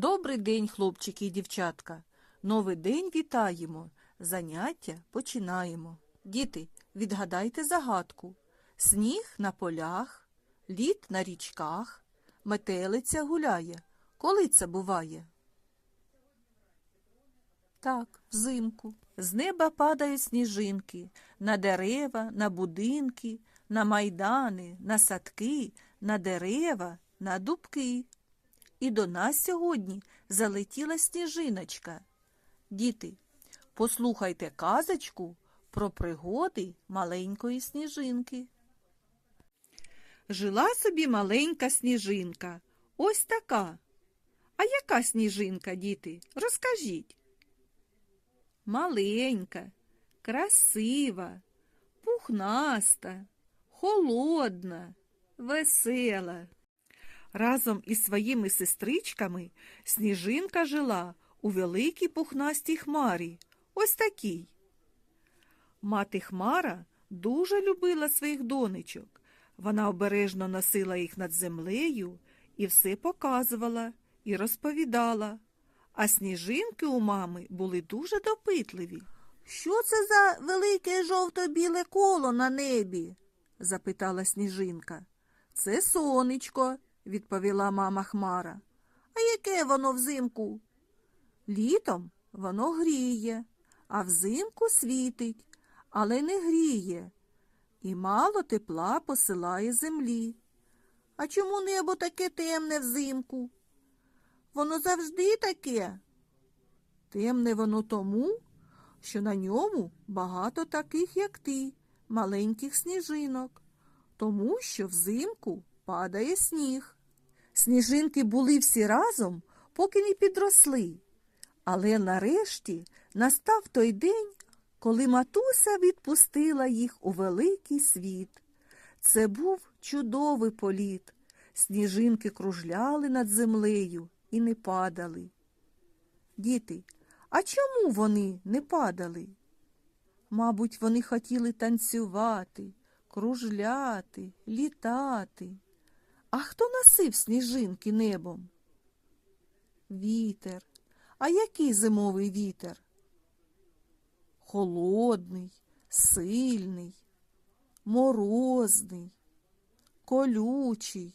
Добрий день, хлопчики і дівчатка. Новий день вітаємо. Заняття починаємо. Діти, відгадайте загадку. Сніг на полях, лід на річках, метелиця гуляє. Коли це буває? Так, взимку. З неба падають сніжинки на дерева, на будинки, на майдани, на садки, на дерева, на дубки. І до нас сьогодні залетіла сніжиночка. Діти, послухайте казочку про пригоди маленької сніжинки. Жила собі маленька сніжинка. Ось така. А яка сніжинка, діти? Розкажіть. Маленька, красива, пухнаста, холодна, весела. Разом із своїми сестричками сніжинка жила у великій пухнастій хмарі, ось такій. Мати Хмара дуже любила своїх донечок. Вона обережно носила їх над землею і все показувала і розповідала. А сніжинки у мами були дуже допитливі. Що це за велике жовто-біле коло на небі? запитала сніжинка. Це сонечко, відповіла мама Хмара. А яке воно взимку? Літом воно гріє, а взимку світить, але не гріє, і мало тепла посилає землі. А чому небо таке темне взимку? Воно завжди таке. Темне воно тому, що на ньому багато таких, як ти, маленьких сніжинок, тому що взимку падає сніг. Сніжинки були всі разом, поки не підросли. Але нарешті настав той день, коли матуся відпустила їх у великий світ. Це був чудовий політ. Сніжинки кружляли над землею і не падали. Діти, а чому вони не падали? Мабуть, вони хотіли танцювати, кружляти, літати. А хто носив сніжинки небом? Вітер. А який зимовий вітер? Холодний, сильний, морозний, колючий,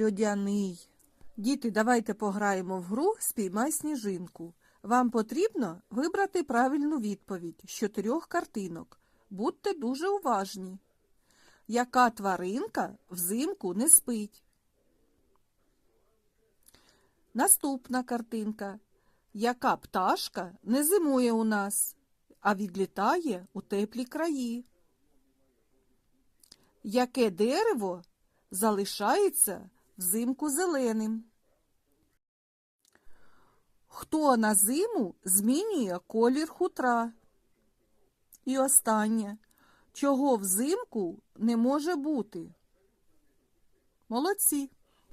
льодяний. Діти, давайте пограємо в гру Спіймай сніжинку. Вам потрібно вибрати правильну відповідь з чотирьох картинок. Будьте дуже уважні. Яка тваринка взимку не спить? Наступна картинка. Яка пташка не зимує у нас, а відлітає у теплі краї? Яке дерево залишається взимку зеленим? Хто на зиму змінює колір хутра? І останнє. Чого взимку не може бути? Молодці.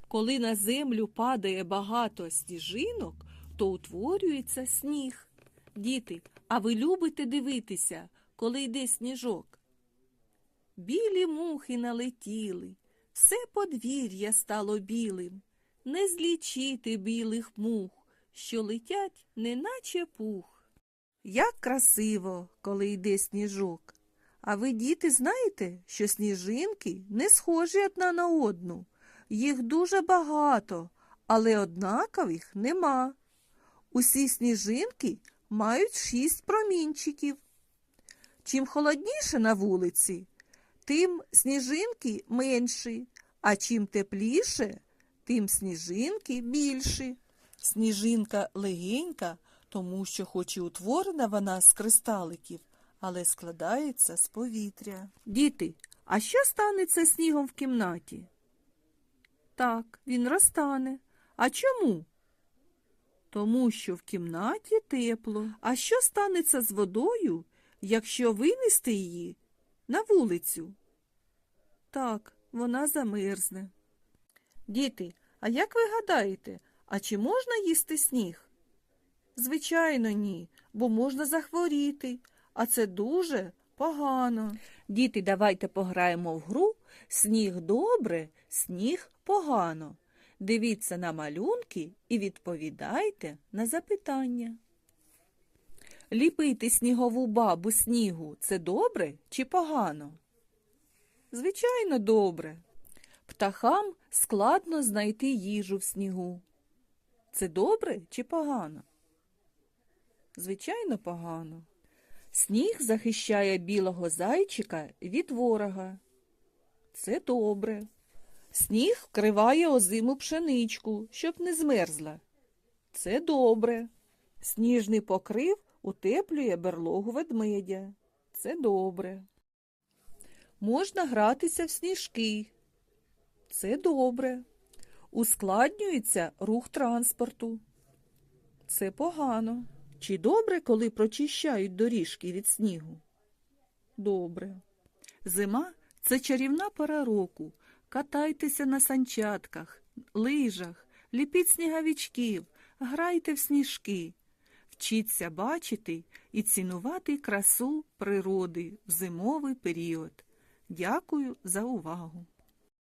Коли на землю падає багато сніжинок, то утворюється сніг. Діти, а ви любите дивитися, коли йде сніжок? Білі мухи налетіли, все подвір'я стало білим. Не злічити білих мух, що летять, неначе пух. Як красиво, коли йде сніжок. А ви, діти, знаєте, що сніжинки не схожі одна на одну. Їх дуже багато, але однакових нема. Усі сніжинки мають шість промінчиків. Чим холодніше на вулиці, тим сніжинки менші, а чим тепліше, тим сніжинки більші. Сніжинка легенька, тому що хоч і утворена вона з кристаликів, але складається з повітря. Діти, а що станеться снігом в кімнаті? Так, він розтане. А чому? Тому що в кімнаті тепло. А що станеться з водою, якщо винести її на вулицю? Так, вона замерзне. Діти, а як ви гадаєте, а чи можна їсти сніг? Звичайно, ні, бо можна захворіти, а це дуже погано. Діти, давайте пограємо в гру Сніг добре, сніг погано. Дивіться на малюнки і відповідайте на запитання. Ліпити снігову бабу снігу це добре чи погано? Звичайно, добре. Птахам складно знайти їжу в снігу. Це добре чи погано? Звичайно, погано. Сніг захищає білого зайчика від ворога. Це добре. Сніг вкриває озиму пшеничку, щоб не змерзла. Це добре. Сніжний покрив утеплює берлогу ведмедя. Це добре. Можна гратися в сніжки. Це добре. Ускладнюється рух транспорту. Це погано. Чи добре, коли прочищають доріжки від снігу? Добре. Зима це чарівна пора року. Катайтеся на санчатках, лижах, ліпіть сніговичків, грайте в сніжки. Вчіться бачити і цінувати красу природи в зимовий період. Дякую за увагу!